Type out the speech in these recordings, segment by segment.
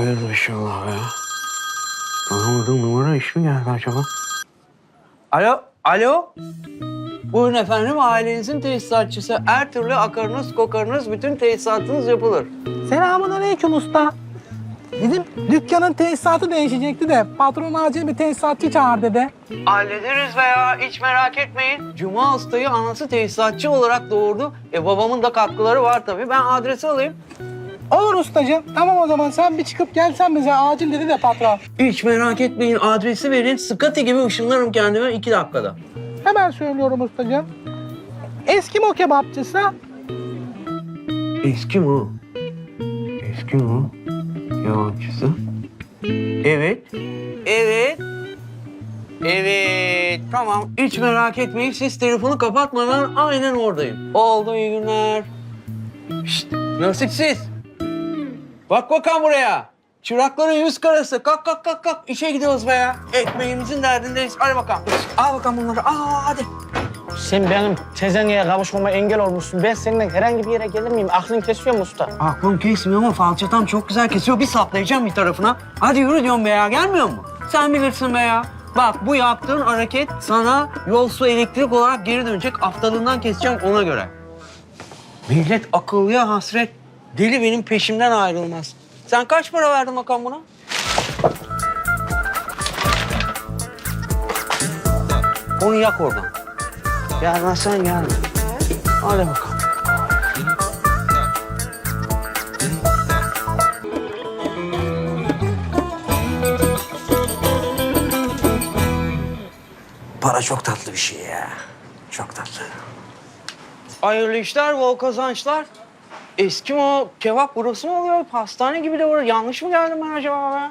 Hayırdır inşallah ya. Anlamadım numara iş mi geldi acaba? Alo, alo. Buyurun efendim ailenizin tesisatçısı. Her türlü akarınız, kokarınız, bütün tesisatınız yapılır. Selamun aleyküm usta. Bizim dükkanın tesisatı değişecekti de patron acil bir tesisatçı çağır dedi. Hallederiz veya hiç merak etmeyin. Cuma Usta'yı anası tesisatçı olarak doğurdu. E babamın da katkıları var tabii. Ben adresi alayım. Olur ustacığım. Tamam o zaman sen bir çıkıp gelsen bize acil dedi de patron. Hiç merak etmeyin adresi verin. Scotty gibi ışınlarım kendime iki dakikada. Hemen söylüyorum ustacığım. Eskimo kebapçısı. Eski mi o? Eski mi o? Evet. Evet. Evet. Tamam. Hiç merak etmeyin. Siz telefonu kapatmadan aynen oradayım. Oldu iyi günler. Şşt. Nasipsiz. Bak bakalım buraya. Çırakların yüz karası. Kalk kalk kalk kalk. İşe gidiyoruz be ya. Ekmeğimizin derdindeyiz. Hadi bakalım. Al bakalım bunları. Aa hadi. Sen benim tezenliğe kavuşmama engel olmuşsun. Ben seninle herhangi bir yere gelir miyim? Aklın kesiyor mu usta? Aklım kesmiyor ama falçatam çok güzel kesiyor. Bir saplayacağım bir tarafına. Hadi yürü diyorum be ya. Gelmiyor mu? Sen bilirsin be ya. Bak bu yaptığın hareket sana yol su elektrik olarak geri dönecek. Haftalığından keseceğim ona göre. Millet akıllıya hasret. Deli benim peşimden ayrılmaz. Sen kaç para verdin bakalım buna? Onu yak oradan. Gelmezsen gelme. Hadi bakalım. Para çok tatlı bir şey ya. Çok tatlı. Hayırlı işler, bol kazançlar. Eski mi o kebap burası mı oluyor? Pastane gibi de orası. Yanlış mı geldim ben acaba be?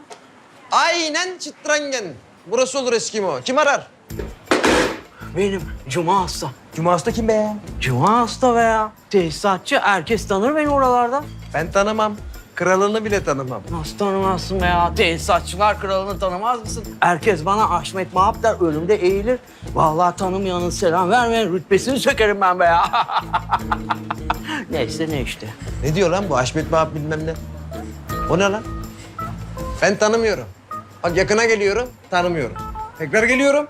Aynen çıtrangen. Burası olur Eskimo. Kim arar? Benim Cuma Hasta. Cuma Usta kim be? Cuma Hasta be ya. Tesisatçı. Herkes tanır beni oralarda. Ben tanımam. Kralını bile tanımam. Nasıl tanımazsın be ya? Tesisatçılar kralını tanımaz mısın? Herkes bana Ahmet Mahap der, önümde eğilir. Vallahi tanımayanın selam vermeyen rütbesini sökerim ben be ya. Neyse ne işte. Ne diyor lan bu Haşmet Bahap bilmem ne? O ne lan? Ben tanımıyorum. Bak yakına geliyorum, tanımıyorum. Tekrar geliyorum.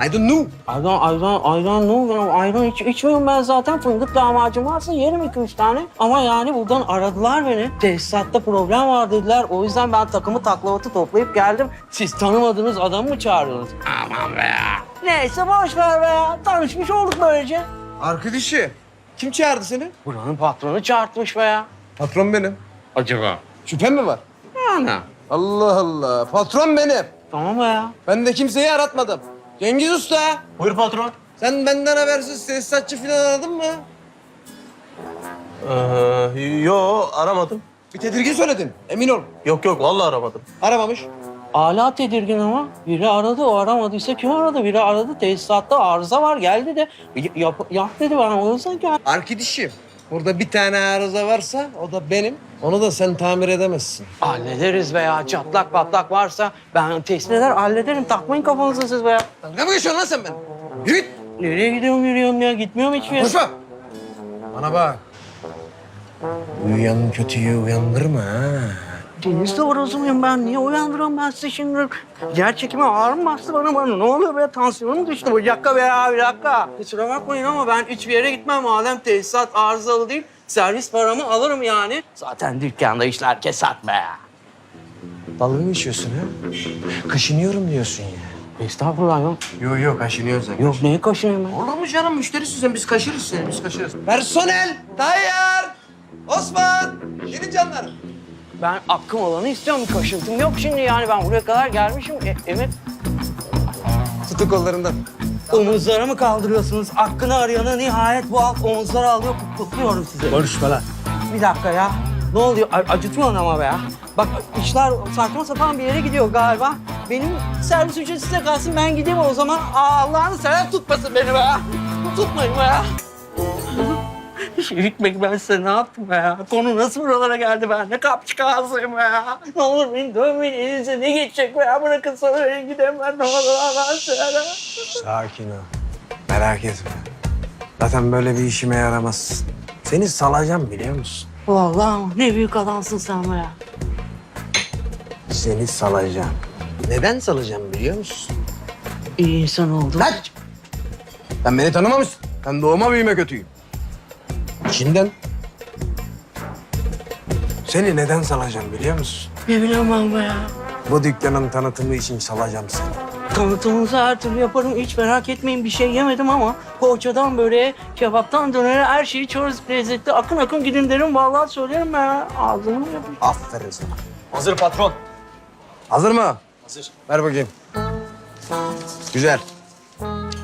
I don't know. Ayran, ayran, ayran ne oluyor? Ayran hiç içmiyorum ben zaten. Fındık lahmacun varsa yerim iki üç tane. Ama yani buradan aradılar beni. Tesisatta problem var dediler. O yüzden ben takımı taklavatı toplayıp geldim. Siz tanımadığınız adamı mı çağırdınız? Aman be ya. Neyse boş ver be ya. Tanışmış olduk böylece. Arkadaşı. Kim çağırdı seni? Buranın patronu çağırtmış be ya. Patron benim. Acaba? Şüphem mi var? Ana. Allah Allah. Patron benim. Tamam be ya. Ben de kimseyi aratmadım. Cengiz Usta. Buyur patron. Sen benden habersiz tesisatçı falan aradın mı? Ee, yo aramadım. Bir tedirgin söyledin. Emin ol. Yok yok vallahi aramadım. Aramamış. Hala tedirgin ama. Biri aradı, o aramadıysa kim aradı? Biri aradı, tesisatta arıza var, geldi de y- yap, yap dedi bana. O yüzden gel. Arkadaşım. Burada bir tane arıza varsa o da benim. Onu da sen tamir edemezsin. Hallederiz be ya. Çatlak patlak varsa ben tespit eder hallederim. Takmayın kafanızı siz be ya. Dalga mı geçiyorsun lan sen ben? Yürü git. Nereye gidiyorum yürüyorum ya? Gitmiyorum hiçbir yere. Konuşma. Bana bak. Uyuyan kötüyü uyandırma ha. Denizde orası mıyım ben? Niye uyandırıyorum ben sizi şimdi? Yer çekimi ağır mı bastı bana bana? Ne oluyor be? Tansiyonum düştü. Bir dakika be ya, bir dakika. Kusura bakmayın ama ben hiçbir yere gitmem. Madem tesisat arızalı değil, servis paramı alırım yani. Zaten dükkanda işler kesat be. Dalga mı geçiyorsun ha? Kaşınıyorum diyorsun ya. Estağfurullah yok. Yok yok kaşınıyorsun sen. Yok neye kaşınıyorum ben? Olur mu canım müşterisin sen biz kaşırız seni biz kaşırız. Personel Tayyar Osman yeni canlar. Ben hakkım olanı istiyorum. Kaşıntım yok şimdi yani. Ben buraya kadar gelmişim. E, evet. Tutu kollarından. Omuzlara mı kaldırıyorsunuz? Hakkını arayanı nihayet bu halk omuzlara alıyor. Kutluyorum sizi. Konuşma lan. Bir dakika ya. Ne oluyor? A- acıtıyorsun ama be ya. Bak işler saçma sapan bir yere gidiyor galiba. Benim servis ücreti size kalsın ben gideyim o zaman. Aa, Allah'ını seven tutmasın beni be. Tutmayın be ya. Şefik Bey ben size ne yaptım ya? Konu nasıl buralara geldi ben? Ne kapçık ağzıyım ya? Ne olur beni dövmeyin elinize ne geçecek ya? Bırakın sana beni gideyim ben ne olur seversen. Sakin ol. Merak etme. Zaten böyle bir işime yaramazsın. Seni salacağım biliyor musun? Vallahi ne büyük adamsın sen be ya. Seni salacağım. Neden salacağım biliyor musun? İyi insan oldun. Lan! Sen beni tanımamışsın. Ben doğma büyüme kötüyüm. İçinden. Seni neden salacağım biliyor musun? Ne bileyim ben be ya. Bu dükkanın tanıtımı için salacağım seni. Tanıtımınızı her türlü yaparım. Hiç merak etmeyin bir şey yemedim ama poğaçadan böreğe, kebaptan dönere her şeyi çoruz lezzetli. Akın akın gidin derim. Vallahi söylerim ben ya. Ağzımı yapayım. Aferin sana. Hazır patron. Hazır mı? Hazır. Ver bakayım. Güzel.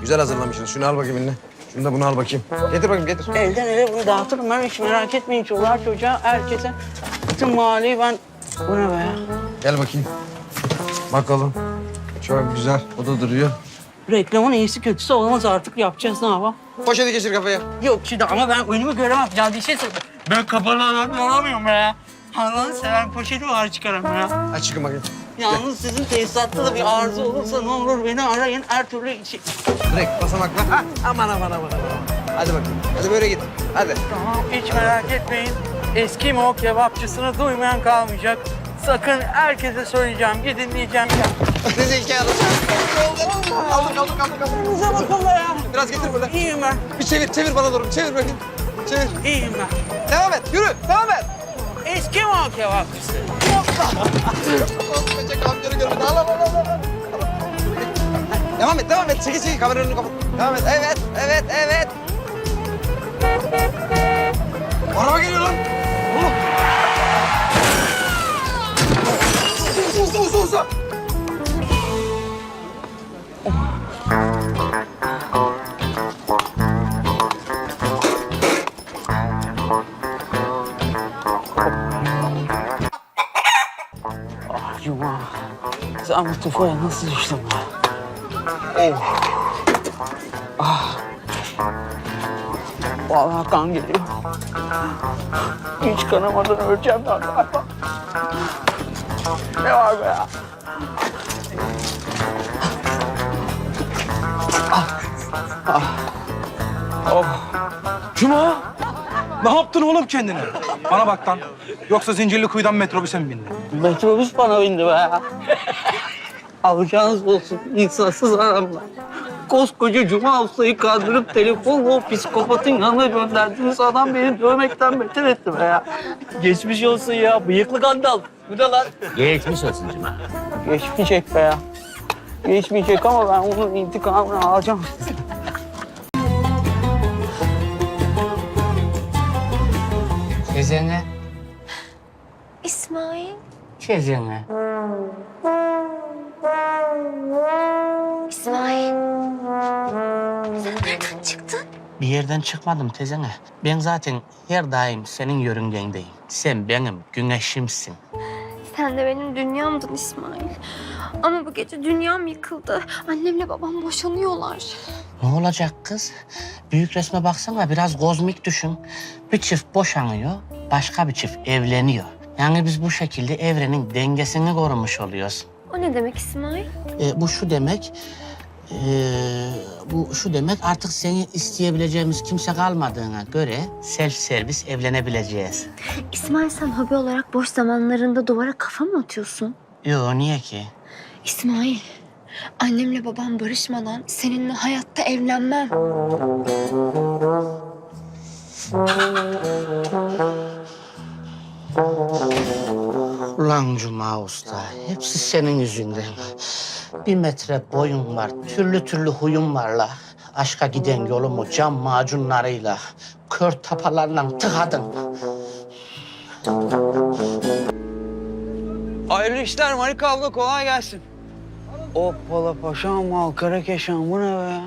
Güzel hazırlamışsın. Şunu al bakayım eline. Şunu da bunu al bakayım. Getir bakayım getir. Elden ele bunu dağıtırım ben. Hiç merak etmeyin. Çoluğa çocuğa, herkese. Bütün mahalleyi ben... Bu ne be ya? Gel bakayım. Bakalım. Çok güzel. O da duruyor. Reklamın iyisi kötüsü olmaz artık. Yapacağız ne yapalım? Poşeti geçir kafaya. Yok şimdi ama ben önümü göremem. Ya bir şey söyle. Ben kapalı be ya. Allah'ını seven poşeti var çıkarım ya. Aç çıkın bakayım. Yalnız sizin tesisatta da bir arıza olursa ne olur beni arayın. Her türlü işi... Direkt basamakla. Ha, aman aman aman aman. Hadi bakayım. Hadi böyle git. Hadi. Tamam hiç merak etmeyin. Eski Mo kebapçısını duymayan kalmayacak. Sakın herkese söyleyeceğim. Gidin diyeceğim. Sizi hikaye alacağım. Aldık aldık aldık aldık. Bize bakın ya. Biraz getir böyle. İyiyim ben. Bir çevir çevir bana doğru. Çevir bakayım. Çevir. İyiyim ben. Devam et. Yürü. Devam et. Eski Mo kebapçısı. Böcek amcanı görmedi. Al al al al. al. Devam et, devam et. Çekil çekil. Kameranın önünü kapat. Devam et. Evet, evet, evet. Araba geliyor lan. Oğlum. Uza, uza, uza, uza. Sen bu tufaya nasıl düştün be? Oh. Ah. Vallahi kan geliyor. Hiç kanamadan öleceğim ben galiba. Ne var be ya? Cuma! Ne yaptın oğlum kendine? Bana bak lan. Yoksa zincirli kuyudan metrobüse mi bindin? Metrobüs bana bindi be. Alacağınız olsun insansız adamlar. Koskoca Cuma ustayı kandırıp telefonla o psikopatın yanına gönderdiniz. Adam beni dövmekten beter etti be ya. Geçmiş olsun ya. Bıyıklı kandal. Bu da lan. Geçmiş olsun Cuma. Geçmeyecek be ya. Geçmeyecek ama ben onun intikamını alacağım. Tezene. İsmail, Tezene. İsmail. Sen nereden çıktın? Bir yerden çıkmadım tezene. Ben zaten her daim senin yörüngendeyim. Sen benim güneşimsin. Sen de benim dünyamdın İsmail. Ama bu gece dünyam yıkıldı. Annemle babam boşanıyorlar. Ne olacak kız? Büyük resme baksana biraz kozmik düşün. Bir çift boşanıyor, başka bir çift evleniyor. Yani biz bu şekilde evrenin dengesini korumuş oluyoruz. O ne demek İsmail? E, bu şu demek, e, bu şu demek artık seni isteyebileceğimiz kimse kalmadığına göre self servis evlenebileceğiz. İsmail sen hobi olarak boş zamanlarında duvara kafa mı atıyorsun? Yo niye ki? İsmail, annemle babam barışmadan seninle hayatta evlenmem. Ulan Cuma Usta, hepsi senin yüzünden. Bir metre boyun var, türlü türlü huyum var la. Aşka giden yolumu cam macunlarıyla, kör tapalarla tıkadın. Hayırlı işler Marika abla kolay gelsin. Hoppala paşam mal karakeşan bu ne be ya?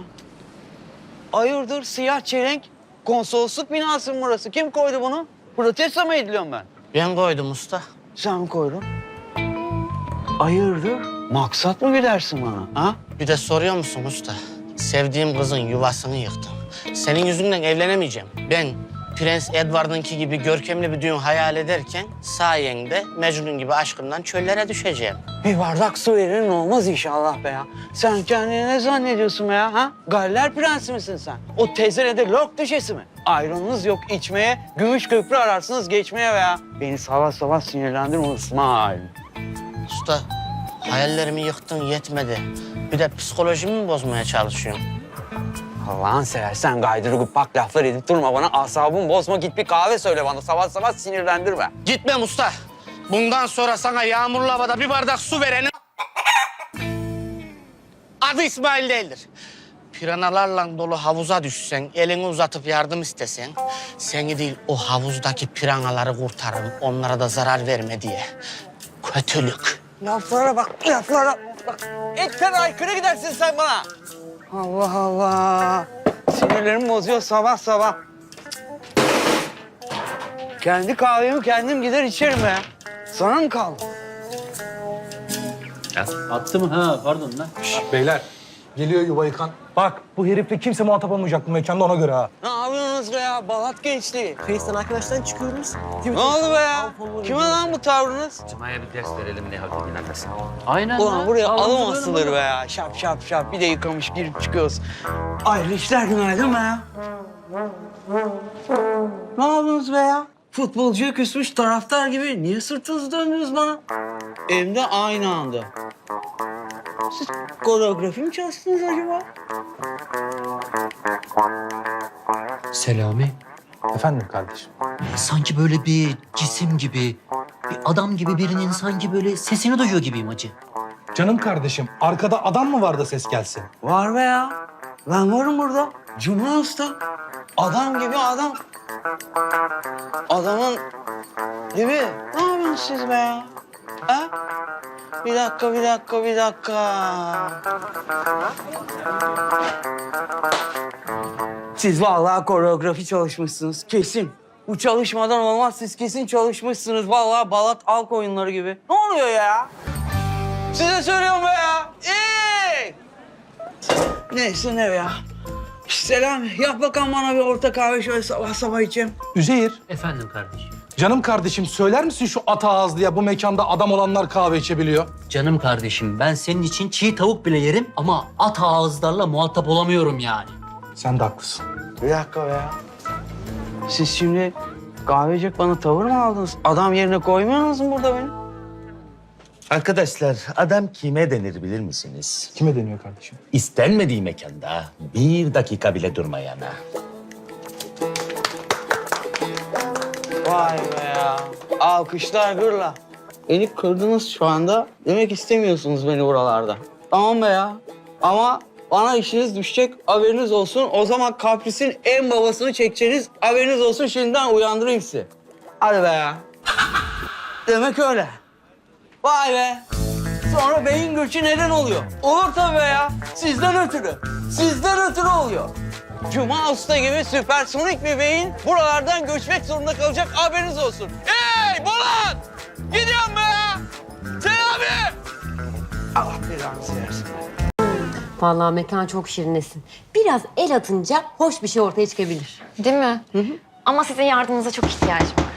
Hayırdır siyah çelenk konsolosluk binası mı burası? Kim koydu bunu? Protesto mu ediliyorum ben? Ben koydum usta. Sen koydun? Hayırdır? Maksat mı gidersin bana? Ha? Bir de soruyor musun usta? Sevdiğim kızın yuvasını yıktım. Senin yüzünden evlenemeyeceğim. Ben Prens Edward'ınki gibi görkemli bir düğün hayal ederken sayende Mecnun gibi aşkımdan çöllere düşeceğim. Bir bardak su verin olmaz inşallah be ya. Sen kendini ne zannediyorsun be ya? Ha? Galler prensi misin sen? O tezerede lok düşesi mi? Ayranınız yok içmeye, gümüş köprü ararsınız geçmeye be ya. Beni sabah sabah sinirlendirme İsmail. Usta, hayallerimi yıktın yetmedi. Bir de psikolojimi mi bozmaya çalışıyorsun? Allah'ın seversen gaydırı gupak laflar edip durma bana. Asabımı bozma git bir kahve söyle bana. Sabah sabah sinirlendirme. Gitmem usta. Bundan sonra sana yağmurlu havada bir bardak su verenin adı İsmail değildir. Piranalarla dolu havuza düşsen, elini uzatıp yardım istesen... ...seni değil o havuzdaki piranaları kurtarırım, onlara da zarar verme diye. Kötülük. Laflara bak, laflara bak. Etten aykırı gidersin sen bana. Allah Allah. Sinirlerimi bozuyor sabah sabah. Kendi kahvemi kendim gider içerim be. Sana mı kaldı? Attı mı? Ha pardon lan. Beyler geliyor yuva yıkan. Bak bu herifle kimse muhatap olmayacak bu mekanda ona göre ha. Ne yapıyorsunuz be ya? Balat gençliği. Face'ten arkadaştan çıkıyoruz. Ne oldu be ya? Kime lan bu tavrınız? Cuma'ya bir ders verelim ne hafif inanmasın. Aynen Ulan lan. buraya alım asılır be ya. Şap şap şap. Bir de yıkamış girip çıkıyoruz. Ayrı işler günaydın be ya. Ne yapıyorsunuz be ya? Futbolcuya küsmüş taraftar gibi niye sırtınızı döndünüz bana? Hem de aynı anda. Siz koreografi mi çalıştınız acaba? Selami. Efendim kardeşim. Sanki böyle bir cisim gibi, bir adam gibi birinin sanki böyle sesini duyuyor gibiyim acı. Canım kardeşim arkada adam mı var da ses gelsin? Var be ya. Ben varım burada. Cuma Usta. Adam gibi adam. Adamın gibi. Ne yapıyorsunuz siz be ya? Ha? Bir dakika, bir dakika, bir dakika. Siz vallahi koreografi çalışmışsınız. Kesin. Bu çalışmadan olmaz. Siz kesin çalışmışsınız. Vallahi balat halk oyunları gibi. Ne oluyor ya? Size söylüyorum be ya. İyi. Neyse ne ya. Selam. Yap bakalım bana bir orta kahve şöyle sabah sabah içeyim. Üzeyir. Efendim kardeşim. Canım kardeşim söyler misin şu at ağızlıya bu mekanda adam olanlar kahve içebiliyor? Canım kardeşim ben senin için çiğ tavuk bile yerim ama at ağızlarla muhatap olamıyorum yani. Sen de haklısın. Bir dakika be ya. Siz şimdi kahvecik bana tavır mı aldınız? Adam yerine koymuyorsunuz mu burada beni? Arkadaşlar adam kime denir bilir misiniz? Kime deniyor kardeşim? İstenmediği mekanda bir dakika bile durmayana. Vay be ya. Alkışlar gırla. Beni kırdınız şu anda. Demek istemiyorsunuz beni buralarda. Tamam be ya. Ama bana işiniz düşecek haberiniz olsun. O zaman kaprisin en babasını çekeceğiniz haberiniz olsun. Şimdiden uyandırayım sizi. Hadi be ya. Demek öyle. Vay be. Sonra beyin göçü neden oluyor? Olur tabii be ya. Sizden ötürü. Sizden ötürü oluyor. Cuma Usta gibi süpersonik bir beyin buralardan göçmek zorunda kalacak haberiniz olsun. Hey Bolat! Gidiyorum be ya! Selami! Allah belanı versin. Vallahi mekan çok şirinesin. Biraz el atınca hoş bir şey ortaya çıkabilir. Değil mi? Ama sizin yardımınıza çok ihtiyacım var.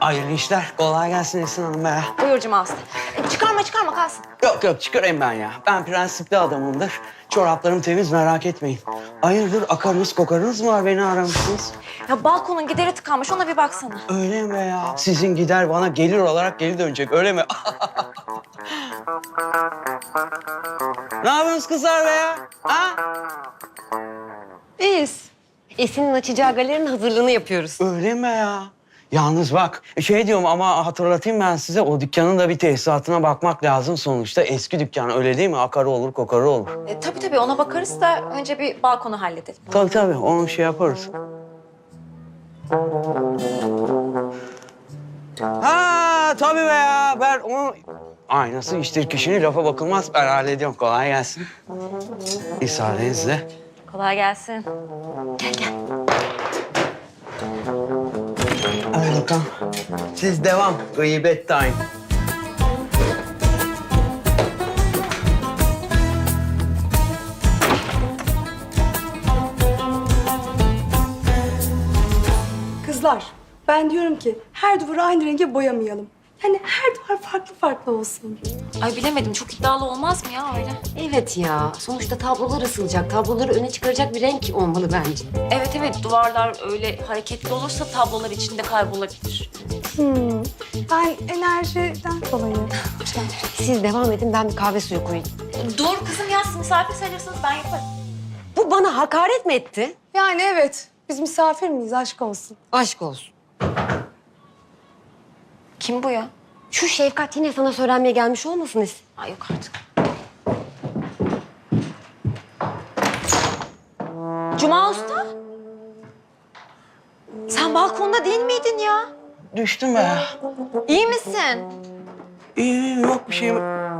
Hayırlı işler. Kolay gelsin Esin Hanım be. Buyur Cuma Usta. E, çıkarma çıkarma kalsın. Yok yok çıkarayım ben ya. Ben prensipli adamımdır. Çoraplarım temiz merak etmeyin. Hayırdır akarınız kokarınız mı var beni aramışsınız? Ya balkonun gideri tıkanmış ona bir baksana. Öyle mi ya? Sizin gider bana gelir olarak geri dönecek öyle mi? ne yapıyorsunuz kızlar be ya? Ha? İyiyiz. Esin'in açacağı galerinin hazırlığını yapıyoruz. Öyle mi ya? Yalnız bak şey diyorum ama hatırlatayım ben size o dükkanın da bir tesisatına bakmak lazım sonuçta. Eski dükkan öyle değil mi? Akarı olur kokarı olur. E, tabii tabii ona bakarız da önce bir balkonu halledelim. Tabii tabii onu şey yaparız. Ha tabii be ya ben onu... Aynası iştir kişinin lafa bakılmaz ben hallediyorum kolay gelsin. İsaadenizle. Kolay gelsin. Hadi bakalım. Siz devam. Gıybet time. Kızlar, ben diyorum ki her duvarı aynı renge boyamayalım. Yani her duvar farklı farklı olsun. Ay bilemedim çok iddialı olmaz mı ya öyle? Evet ya. Sonuçta tablolar ısılacak. Tabloları öne çıkaracak bir renk olmalı bence. Evet evet duvarlar öyle hareketli olursa tablolar içinde kaybolabilir. Hmm. Ben enerjiden dolayı. Siz devam edin ben bir kahve suyu koyayım. Dur kızım ya siz misafir sayılırsınız ben yaparım. Bu bana hakaret mi etti? Yani evet. Biz misafir miyiz? Aşk olsun. Aşk olsun. Kim bu ya? Şu Şefkat yine sana söylenmeye gelmiş olmasın Esin? Ay yok artık. Cuma Usta? Sen balkonda değil miydin ya? Düştüm be. İyi misin? İyi, iyi, yok bir şeyim.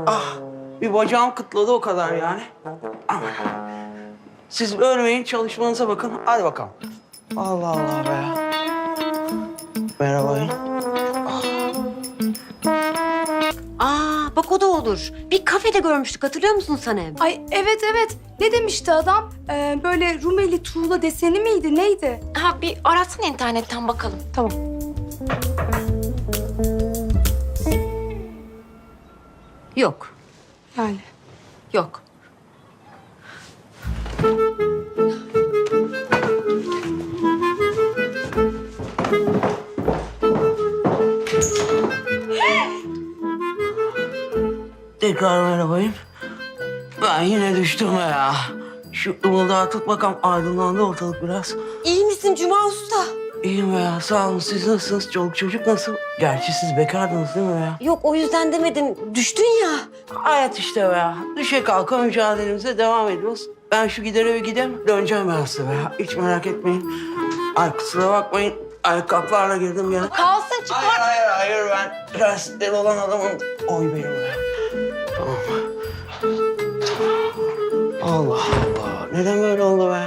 Ah, bir bacağım kıtladı o kadar yani. Ah. Siz ölmeyin, çalışmanıza bakın. Hadi bakalım. Allah Allah be. Merhaba. Aa bak o da olur. Bir kafede görmüştük hatırlıyor musun Sanem? Ay evet evet. Ne demişti adam? Ee, böyle Rumeli tuğla deseni miydi? Neydi? Ha bir aratsana internetten bakalım. Tamam. Yok. Yani. Yok. Tekrar merhabayım. Ben yine düştüm ya. Şu ımıldağı tut bakalım aydınlandı ortalık biraz. İyi misin Cuma Usta? İyiyim ya sağ olun. Siz nasılsınız? Çoluk çocuk nasıl? Gerçi siz bekardınız değil mi ya? Yok o yüzden demedim. Düştün ya. Hayat işte ya. Düşe kalka mücadelemize devam ediyoruz. Ben şu gidere bir gideyim. Döneceğim ben size ya. Hiç merak etmeyin. Ay kusura bakmayın. Ayakkabılarla girdim ya. Kalsın çıkar. Hayır hayır hayır ben prensipleri olan adamım. Oy benim be. Allah Allah. Neden böyle oldu be?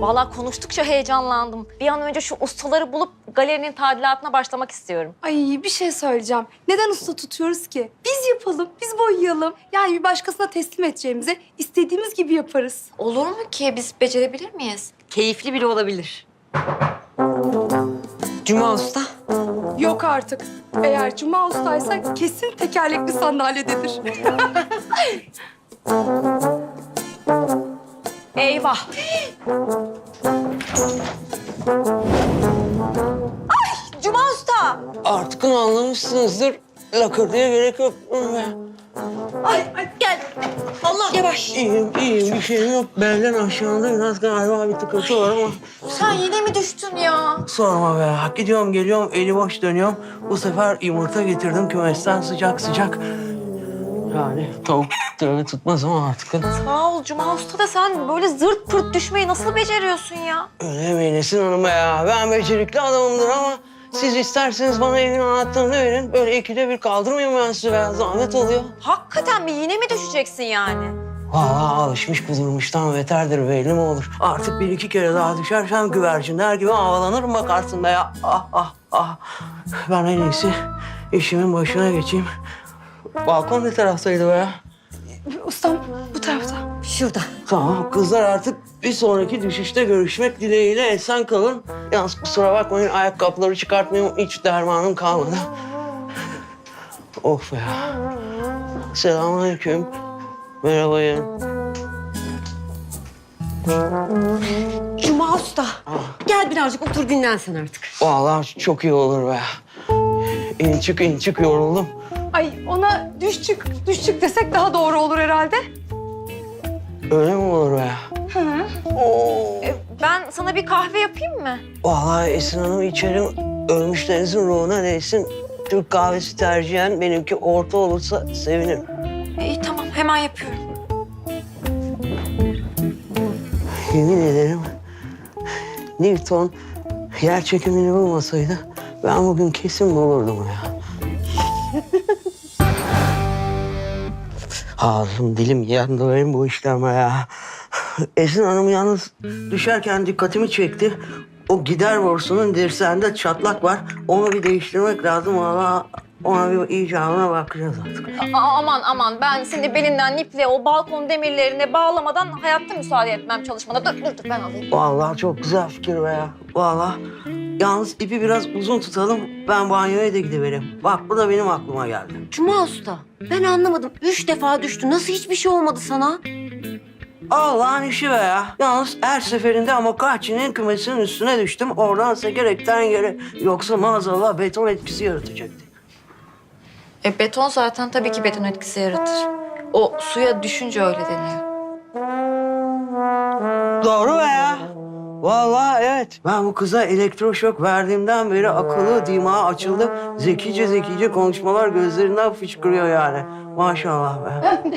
Vallahi konuştukça heyecanlandım. Bir an önce şu ustaları bulup galerinin tadilatına başlamak istiyorum. Ay bir şey söyleyeceğim. Neden usta tutuyoruz ki? Biz yapalım, biz boyayalım. Yani bir başkasına teslim edeceğimize istediğimiz gibi yaparız. Olur mu ki? Biz becerebilir miyiz? Keyifli bile olabilir. Cuma Usta. Yok artık. Eğer Cuma ustaysa kesin tekerlekli sandalyededir. Eyvah. Ay Cuma Usta. Artık anlamışsınızdır. Lakırdıya gerek yok. Ay, ay gel. Allah. Yavaş. İyiyim, iyiyim. Bir şeyim yok. Belden aşağıda biraz galiba bir tıkıntı var ama Sen yine mi düştün ya? sorma be. Gidiyorum geliyorum, eli boş dönüyorum. Bu sefer yumurta getirdim kümesten sıcak sıcak. Yani tavuk tabii tutmaz ama artık Sağ ol Cuma Usta da sen böyle zırt pırt düşmeyi nasıl beceriyorsun ya? öyle mi Nesin Hanım be ya? Ben becerikli adamımdır ama siz isterseniz bana evin anahtarını verin. Böyle ikide bir kaldırmayayım ben size be. Zahmet oluyor. Hakikaten mi? Yine mi düşeceksin yani? Vallahi alışmış kudurmuştan beterdir belli mi olur. Artık bir iki kere daha düşersem güvercinler gibi havalanırım bakarsın be ya. Ah ah ah. Ben en iyisi işimin başına geçeyim. Balkon ne taraftaydı be ya? Ustam bu tarafta. Şurada. Tamam kızlar artık bir sonraki düşüşte görüşmek dileğiyle esen kalın. Yalnız kusura bakmayın ayakkabıları çıkartmayayım hiç dermanım kalmadı. Of ya. Selamünaleyküm. Merhaba ya. Cuma Usta. Gel birazcık otur dinlen sen artık. Vallahi çok iyi olur be. İn çık in çık yoruldum. Ay ona düş çık, düş çık desek daha doğru olur herhalde. Öyle mi olur be? Oo. E, ben sana bir kahve yapayım mı? Vallahi Esin Hanım içerim. Ölmüşlerinizin ruhuna değsin. Türk kahvesi tercihen benimki orta olursa sevinirim. İyi tamam hemen yapıyorum. Yemin ederim Newton yer çekimini bulmasaydı ben bugün kesin bulurdum ya. Ağzım dilim yandı benim bu işleme ya. Esin Hanım yalnız düşerken dikkatimi çekti. O gider borusunun dirseğinde çatlak var. Onu bir değiştirmek lazım. Valla Ona bir icabına bakacağız artık. A- aman aman ben seni belinden iple o balkon demirlerine bağlamadan hayatta müsaade etmem çalışmana. Dur dur dur ben alayım. Vallahi çok güzel fikir be ya. Vallahi. Yalnız ipi biraz uzun tutalım. Ben banyoya da gidivereyim. Bak bu da benim aklıma geldi. Cuma Usta, ben anlamadım. Üç defa düştü. Nasıl hiçbir şey olmadı sana? Allah'ın işi be ya. Yalnız her seferinde ama kahçinin kümesinin üstüne düştüm. Oradan sekerekten yere. Yoksa maazallah beton etkisi yaratacaktı. E, beton zaten tabii ki beton etkisi yaratır. O suya düşünce öyle deniyor. Doğru. Vallahi evet. Ben bu kıza elektroşok verdiğimden beri akıllı, dimağı açıldı. Zekice zekice konuşmalar gözlerinden fışkırıyor yani. Maşallah be.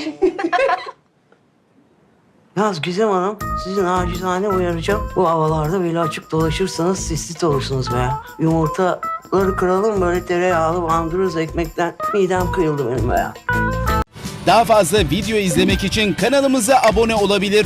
Yalnız Gizem Hanım, sizin acizane uyaracağım. Bu havalarda böyle açık dolaşırsanız sislit olursunuz be. Yumurtaları kıralım böyle tereyağlı bandırırız ekmekten. Midem kıyıldı benim be. Daha fazla video izlemek için kanalımıza abone olabilir.